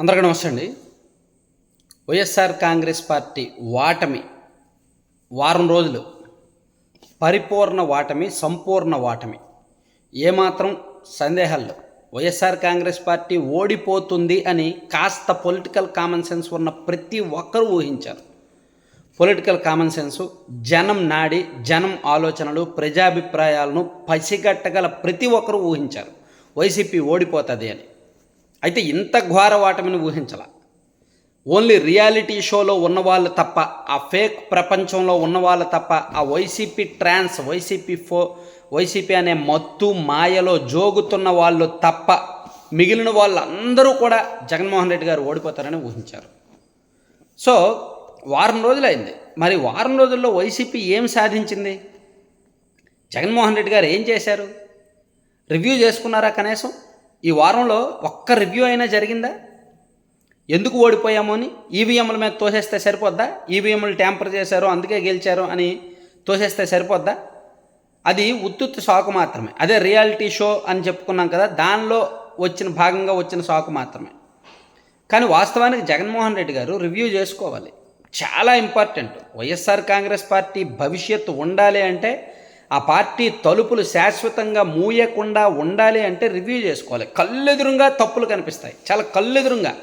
అందరికీ నమస్తే అండి. వైఎస్ఆర్ కాంగ్రెస్ పార్టీ వాటమి వారం రోజులు పరిపూర్ణ వాటమి సంపూర్ణ వాటమి. ఏమాత్రం సందేహాలు లేవు. వైఎస్ఆర్ కాంగ్రెస్ పార్టీ ఓడిపోతుంది అని కాస్త పొలిటికల్ కామన్ సెన్స్ ఉన్న ప్రతి ఒక్కరూ ఊహించారు. పొలిటికల్ కామన్ సెన్సు జనం నాడి జనం ఆలోచనలు ప్రజాభిప్రాయాలను పసిగట్టగల ప్రతి ఒక్కరూ ఊహించారు. వైసీపీ ఓడిపోతుంది అని. అయితే ఇంత ఘోర వాటమని ఊహించాల. ఓన్లీ రియాలిటీ షోలో ఉన్నవాళ్ళు తప్ప ఆ ఫేక్ ప్రపంచంలో ఉన్నవాళ్ళు తప్ప ఆ వైసీపీ ట్రాన్స్ వైసీపీ ఫో వైసీపీ అనే మత్తు మాయలో జోగుతున్న వాళ్ళు తప్ప మిగిలిన వాళ్ళందరూ కూడా జగన్మోహన్ రెడ్డి గారు ఓడిపోతారని ఊహించారు. సో వారం రోజులైంది. మరి వారం రోజుల్లో వైసీపీ ఏం సాధించింది? జగన్మోహన్ రెడ్డి గారు ఏం చేశారు? రివ్యూ చేసుకున్నారా కనీసం? ఈ వారంలో ఒక్క రివ్యూ అయినా జరిగిందా? ఎందుకు ఓడిపోయాము అని ఈవీఎంల మీద తోసేస్తే సరిపోద్దా? ఈవీఎంలు ట్యాంపర్ చేశారు అందుకే గెలిచారు అని తోసేస్తే సరిపోద్దా? అది ఉత్తుత్తు సాకు మాత్రమే. అదే రియాలిటీ షో అని చెప్పుకున్నాం కదా దానిలో వచ్చిన భాగంగా వచ్చిన సాకు మాత్రమే. కానీ వాస్తవానికి జగన్మోహన్ రెడ్డి గారు రివ్యూ చేసుకోవాలి. చాలా ఇంపార్టెంట్ వైఎస్ఆర్ కాంగ్రెస్ పార్టీ భవిష్యత్తు ఉండాలి అంటే ఆ పార్టీ తలుపులు శాశ్వతంగా మూయకుండా ఉండాలి అంటే రివ్యూ చేసుకోవాలి. కళ్ళెదురుగా తప్పులు కనిపిస్తాయి. చాలా కళ్ళెదురుగా.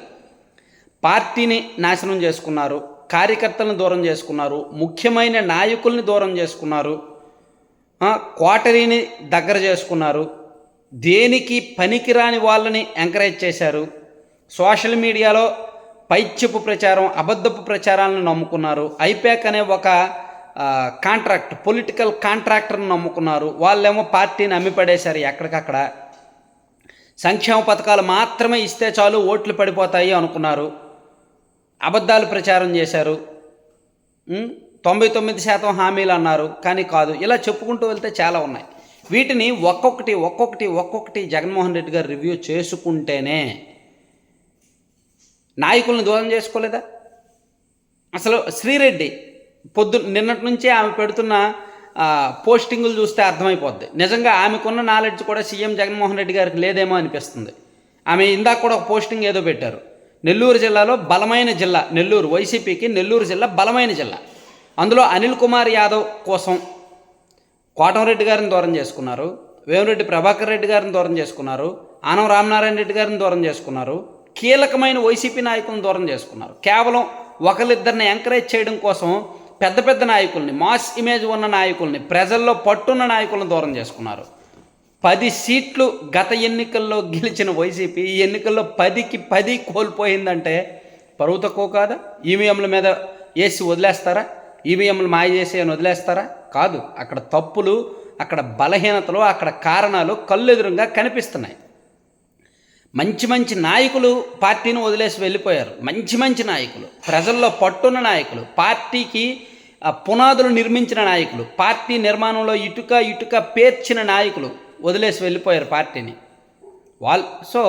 పార్టీని నాశనం చేసుకున్నారు కార్యకర్తలను దూరం చేసుకున్నారు ముఖ్యమైన నాయకుల్ని దూరం చేసుకున్నారు క్వాటరీని కోటరీని దగ్గర చేసుకున్నారు దేనికి పనికిరాని వాళ్ళని ఎంకరేజ్ చేశారు సోషల్ మీడియాలో పైచ్యపు ప్రచారం అబద్ధపు ప్రచారాలను నమ్ముకున్నారు ఐపాక్ అనే ఒక కాంట్రాక్ట్ పొలిటికల్ కాంట్రాక్టర్ని నమ్ముకున్నారు. వాళ్ళేమో పార్టీని అమ్మిపడేశారు ఎక్కడికక్కడ. సంక్షేమ పథకాలు మాత్రమే ఇస్తే చాలు ఓట్లు పడిపోతాయి అనుకున్నారు. అబద్ధాలు ప్రచారం చేశారు. తొంభై తొమ్మిది శాతం హామీలు అన్నారు. కానీ కాదు ఇలా చెప్పుకుంటూ వెళ్తే చాలా ఉన్నాయి. వీటిని ఒక్కొక్కటి ఒక్కొక్కటి ఒక్కొక్కటి జగన్మోహన్ రెడ్డి గారు రివ్యూ చేసుకుంటేనే నాయకులను దూరం చేసుకోలేదా? అసలు శ్రీరెడ్డి పొద్దు నిన్నటి నుంచే ఆమె పెడుతున్న పోస్టింగులు చూస్తే అర్థమైపోద్ది. నిజంగా ఆమెకున్న నాలెడ్జ్ కూడా సీఎం జగన్మోహన్ రెడ్డి గారికి లేదేమో అనిపిస్తుంది. ఆమె ఇందాక కూడా ఒక పోస్టింగ్ ఏదో పెట్టారు. నెల్లూరు జిల్లాలో బలమైన జిల్లా నెల్లూరు వైసీపీకి నెల్లూరు జిల్లా బలమైన జిల్లా. అందులో అనిల్ కుమార్ యాదవ్ కోసం కోటంరెడ్డి గారిని దూరం చేసుకున్నారు. వేమిరెడ్డి ప్రభాకర్ రెడ్డి గారిని దూరం చేసుకున్నారు. ఆనం రామనారాయణ రెడ్డి గారిని దూరం చేసుకున్నారు. కీలకమైన వైసీపీ నాయకులను దూరం చేసుకున్నారు. కేవలం ఒకరిద్దరిని ఎంకరేజ్ చేయడం కోసం పెద్ద పెద్ద నాయకుల్ని మాస్ ఇమేజ్ ఉన్న నాయకుల్ని ప్రజల్లో పట్టున్న నాయకులను దూరం చేసుకున్నారు. పది సీట్లు గత ఎన్నికల్లో గెలిచిన వైసీపీ ఈ ఎన్నికల్లో పదికి పది కోల్పోయిందంటే పరువు తక్కువ కాదా? ఈవీఎంల మీద వేసి వదిలేస్తారా? ఈవీఎంలు మాయ చేసి అని వదిలేస్తారా? కాదు అక్కడ తప్పులు అక్కడ బలహీనతలు అక్కడ కారణాలు కళ్ళెదురుగా కనిపిస్తున్నాయి. మంచి మంచి నాయకులు పార్టీని వదిలేసి వెళ్ళిపోయారు. మంచి మంచి నాయకులు ప్రజల్లో పట్టున్న నాయకులు పార్టీకి పునాదులు నిర్మించిన నాయకులు పార్టీ నిర్మాణంలో ఇటుక ఇటుక పేర్చిన నాయకులు వదిలేసి వెళ్ళిపోయారు పార్టీని. వాళ్ళు సో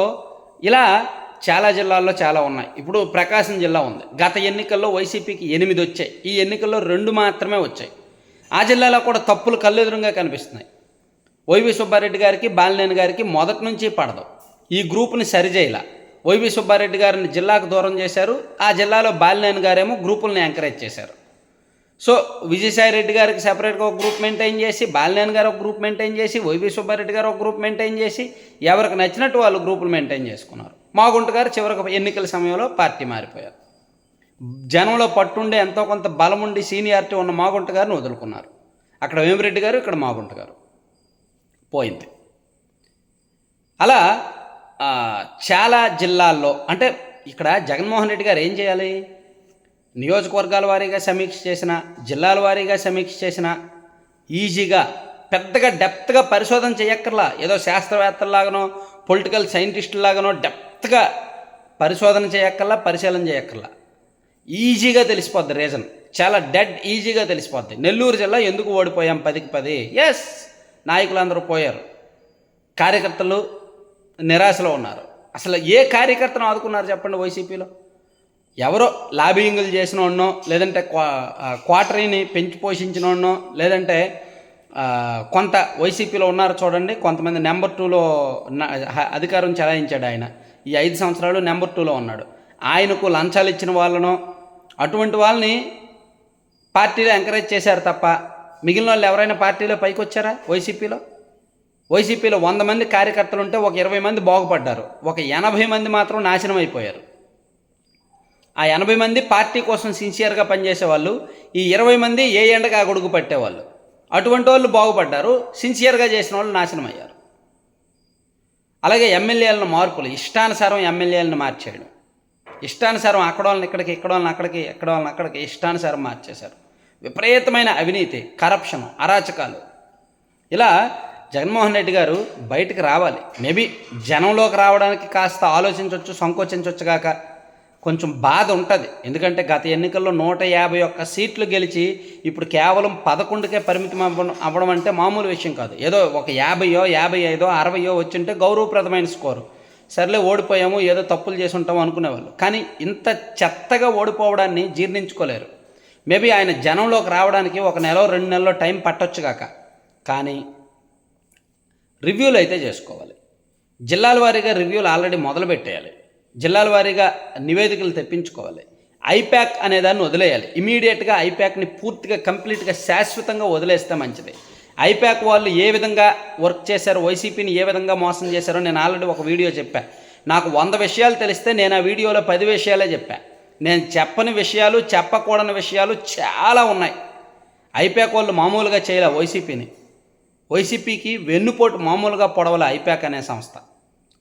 ఇలా చాలా జిల్లాల్లో చాలా ఉన్నాయి. ఇప్పుడు ప్రకాశం జిల్లా ఉంది. గత ఎన్నికల్లో వైసీపీకి ఎనిమిది వచ్చాయి. ఈ ఎన్నికల్లో రెండు మాత్రమే వచ్చాయి. ఆ జిల్లాలో కూడా తప్పులు కళ్ళెదురుగా కనిపిస్తున్నాయి. వైవి సుబ్బారెడ్డి గారికి బాలినేని గారికి మొదటి నుంచి పడదు. ఈ గ్రూపుని సరిచేయాల. వైవి సుబ్బారెడ్డి గారిని జిల్లాకు దూరం చేశారు. ఆ జిల్లాలో బాలినేని గారేమో గ్రూపుల్ని ఎంకరేజ్ చేశారు. సో విజయసాయి రెడ్డి గారికి సెపరేట్గా ఒక గ్రూప్ మెయింటైన్ చేసి బాలినేని గారు ఒక గ్రూప్ మెయింటైన్ చేసి వైవి సుబ్బారెడ్డి గారు ఒక గ్రూప్ మెయింటైన్ చేసి ఎవరికి నచ్చినట్టు వాళ్ళు గ్రూపులు మెయింటైన్ చేసుకున్నారు. మాగుంట గారు చివరికి ఎన్నికల సమయంలో పార్టీ మారిపోయారు. జనంలో పట్టుండే ఎంతో కొంత బలం ఉండి సీనియారిటీ ఉన్న మాగుంట గారిని వదులుకున్నారు. అక్కడ వేమిరెడ్డి గారు ఇక్కడ మాగుంట గారు. పోయింది. అలా చాలా జిల్లాల్లో అంటే ఇక్కడ జగన్మోహన్ రెడ్డి గారు ఏం చేయాలి? నియోజకవర్గాల వారీగా సమీక్ష చేసిన జిల్లాల వారీగా సమీక్ష చేసిన ఈజీగా పెద్దగా డెప్త్గా పరిశోధన చేయక్కర్లా. ఏదో శాస్త్రవేత్తలాగానో పొలిటికల్ సైంటిస్టులాగానో డెప్త్గా పరిశోధన చేయక్కర్లా పరిశీలన చేయక్కర్లా. ఈజీగా తెలిసిపోద్ది రీజన్. చాలా డెడ్ ఈజీగా తెలిసిపోద్ది. నెల్లూరు జిల్లా ఎందుకు ఓడిపోయాం? పదికి పది. ఎస్ నాయకులందరూ పోయారు. కార్యకర్తలు నిరాశలో ఉన్నారు. అసలు ఏ కార్యకర్తను ఆదుకున్నారు చెప్పండి వైసీపీలో? ఎవరో లాబింగులు చేసిన వాడినో లేదంటే క్వా క్వార్టరీని పెంచి పోషించిన వాడినో లేదంటే కొంత వైసీపీలో ఉన్నారు చూడండి కొంతమంది నెంబర్ టూలో అధికారం చెలాయించాడు ఆయన. ఈ ఐదు సంవత్సరాలు నెంబర్ టూలో ఉన్నాడు. ఆయనకు లంచాలు ఇచ్చిన వాళ్ళనో అటువంటి వాళ్ళని పార్టీలో ఎంకరేజ్ చేశారు తప్ప మిగిలిన వాళ్ళు ఎవరైనా పార్టీలో పైకి వచ్చారా వైసీపీలో? వైసీపీలో వంద మంది కార్యకర్తలు ఉంటే ఒక ఇరవై మంది బాగుపడ్డారు. ఒక ఎనభై మంది మాత్రం నాశనం అయిపోయారు. ఆ ఎనభై మంది పార్టీ కోసం సిన్సియర్గా పనిచేసే వాళ్ళు ఈ ఇరవై మంది ఏ ఎండగా గొడుగు పట్టేవాళ్ళు. అటువంటి వాళ్ళు బాగుపడ్డారు సిన్సియర్గా చేసిన వాళ్ళు నాశనం అయ్యారు. అలాగే ఎమ్మెల్యేలను మార్పులు ఇష్టానుసారం ఎమ్మెల్యేలను మార్చేయడం. ఇష్టానుసారం అక్కడ వాళ్ళని ఇక్కడికి ఇక్కడ వాళ్ళని అక్కడికి ఎక్కడ వాళ్ళని అక్కడికి ఇష్టానుసారం మార్చేశారు. విపరీతమైన అవినీతి కరప్షన్ అరాచకాలు. ఇలా జగన్మోహన్ రెడ్డి గారు బయటకు రావాలి. మేబీ జనంలోకి రావడానికి కాస్త ఆలోచించవచ్చు సంకోచించవచ్చు కాక కొంచెం బాధ ఉంటుంది. ఎందుకంటే గత ఎన్నికల్లో నూట యాభై ఒక్క సీట్లు గెలిచి ఇప్పుడు కేవలం పదకొండుకే పరిమితం అవ్వడం అవ్వడం అంటే మామూలు విషయం కాదు. ఏదో ఒక యాభైయో యాభై ఐదో అరవయో వచ్చింటే గౌరవప్రదమైన స్కోరు. సర్లే ఓడిపోయాము ఏదో తప్పులు చేసి ఉంటాము అనుకునేవాళ్ళు. కానీ ఇంత చెత్తగా ఓడిపోవడాన్ని జీర్ణించుకోలేరు. మేబీ ఆయన జనంలోకి రావడానికి ఒక నెల రెండు నెలలో టైం పట్టొచ్చు కాక కానీ రివ్యూలు అయితే చేసుకోవాలి. జిల్లాల వారీగా రివ్యూలు ఆల్రెడీ మొదలు పెట్టేయాలి. జిల్లాల వారీగా నివేదికలు తెప్పించుకోవాలి. ఐప్యాక్ అనే దాన్ని వదిలేయాలి. ఇమీడియట్గా ఐప్యాక్ని పూర్తిగా కంప్లీట్గా శాశ్వతంగా వదిలేస్తే మంచిది. ఐప్యాక్ వాళ్ళు ఏ విధంగా వర్క్ చేశారో వైసీపీని ఏ విధంగా మోసం చేశారో నేను ఆల్రెడీ ఒక వీడియో చెప్పాను నాకు వంద విషయాలు తెలిస్తే నేను ఆ వీడియోలో పది విషయాలే చెప్పాను నేను చెప్పని విషయాలు చెప్పకూడని విషయాలు చాలా ఉన్నాయి. ఐప్యాక్ వాళ్ళు మామూలుగా చేయలే వైసీపీని వైసీపీకి వెన్నుపోటు మామూలుగా పొడవల ఐపాక్ అనే సంస్థ.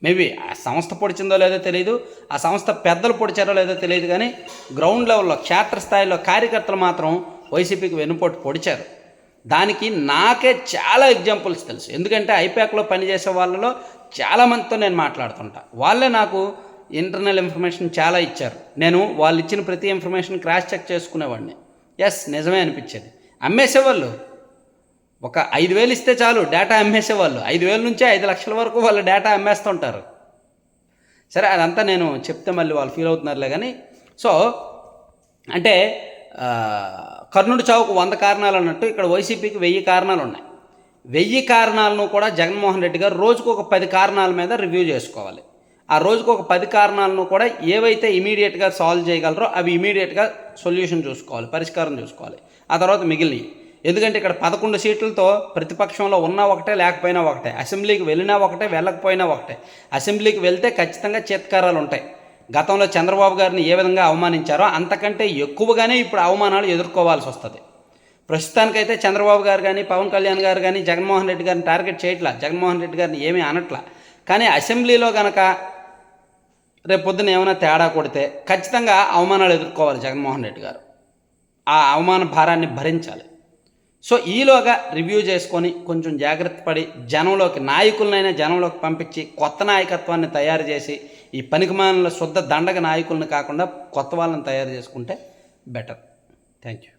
మేబీ ఆ సంస్థ పొడిచిందో లేదో తెలియదు ఆ సంస్థ పెద్దలు పొడిచారో లేదో తెలియదు కానీ గ్రౌండ్ లెవెల్లో క్షేత్రస్థాయిలో కార్యకర్తలు మాత్రం వైసీపీకి వెన్నుపోటు పొడిచారు. దానికి నాకే చాలా ఎగ్జాంపుల్స్ తెలుసు. ఎందుకంటే ఐపాక్లో పనిచేసే వాళ్ళలో చాలామందితో నేను మాట్లాడుతుంటా. వాళ్ళే నాకు ఇంటర్నల్ ఇన్ఫర్మేషన్ చాలా ఇచ్చారు. నేను వాళ్ళు ఇచ్చిన ప్రతి ఇన్ఫర్మేషన్ క్రాస్ చెక్ చేసుకునేవాడిని. ఎస్ నిజమే అనిపించేది. అమ్మేసేవాళ్ళు. ఒక ఐదు వేలు ఇస్తే చాలు డేటా అమ్మేసేవాళ్ళు ఐదు వేల నుంచి ఐదు లక్షల వరకు వాళ్ళు డేటా అమ్మేస్తుంటారు. సరే అదంతా నేను చెప్తే మళ్ళీ వాళ్ళు ఫీల్ అవుతున్నారులే కానీ సో అంటే ఆ, కర్ణుడి చావుకు వంద కారణాలు అన్నట్టు ఇక్కడ వైసీపీకి వెయ్యి కారణాలు ఉన్నాయి. వెయ్యి కారణాలను కూడా జగన్మోహన్ రెడ్డి గారు రోజుకు ఒక పది కారణాల మీద రివ్యూ చేసుకోవాలి. ఆ రోజుకు ఒక పది కారణాలను కూడా ఏవైతే ఇమీడియట్గా సాల్వ్ చేయగలరో అవి ఇమీడియట్గా సొల్యూషన్ చూసుకోవాలి పరిష్కారం చూసుకోవాలి. ఆ తర్వాత మిగిలినవి. ఎందుకంటే ఇక్కడ పదకొండు సీట్లతో ప్రతిపక్షంలో ఉన్నా ఒకటే లేకపోయినా ఒకటే. అసెంబ్లీకి వెళ్ళినా ఒకటే వెళ్ళకపోయినా ఒకటే. అసెంబ్లీకి వెళ్తే ఖచ్చితంగా చేత్కారాలు ఉంటాయి. గతంలో చంద్రబాబు గారిని ఏ విధంగా అవమానించారో అంతకంటే ఎక్కువగానే ఇప్పుడు అవమానాలు ఎదుర్కోవాల్సి వస్తుంది. ప్రస్తుతానికైతే చంద్రబాబు గారు కానీ పవన్ కళ్యాణ్ గారు కానీ జగన్మోహన్ రెడ్డి గారిని టార్గెట్ చేయట్లా. జగన్మోహన్ రెడ్డి గారిని ఏమీ అనట్లా. కానీ అసెంబ్లీలో కనుక రేపు పొద్దున ఏమైనా తేడా కొడితే ఖచ్చితంగా అవమానాలు ఎదుర్కోవాలి జగన్మోహన్ రెడ్డి గారు. ఆ అవమాన భారాన్ని భరించాలి. సో ఈలోగా రివ్యూ చేసుకొని కొంచెం జాగ్రత్త పడి జనంలోకి నాయకులనైనా జనంలోకి పంపించి కొత్త నాయకత్వాన్ని తయారు చేసి ఈ పనికిమానుల శుద్ధ దండగ నాయకులను కాకుండా కొత్త వాళ్ళని తయారు చేసుకుంటే బెటర్ థ్యాంక్ యూ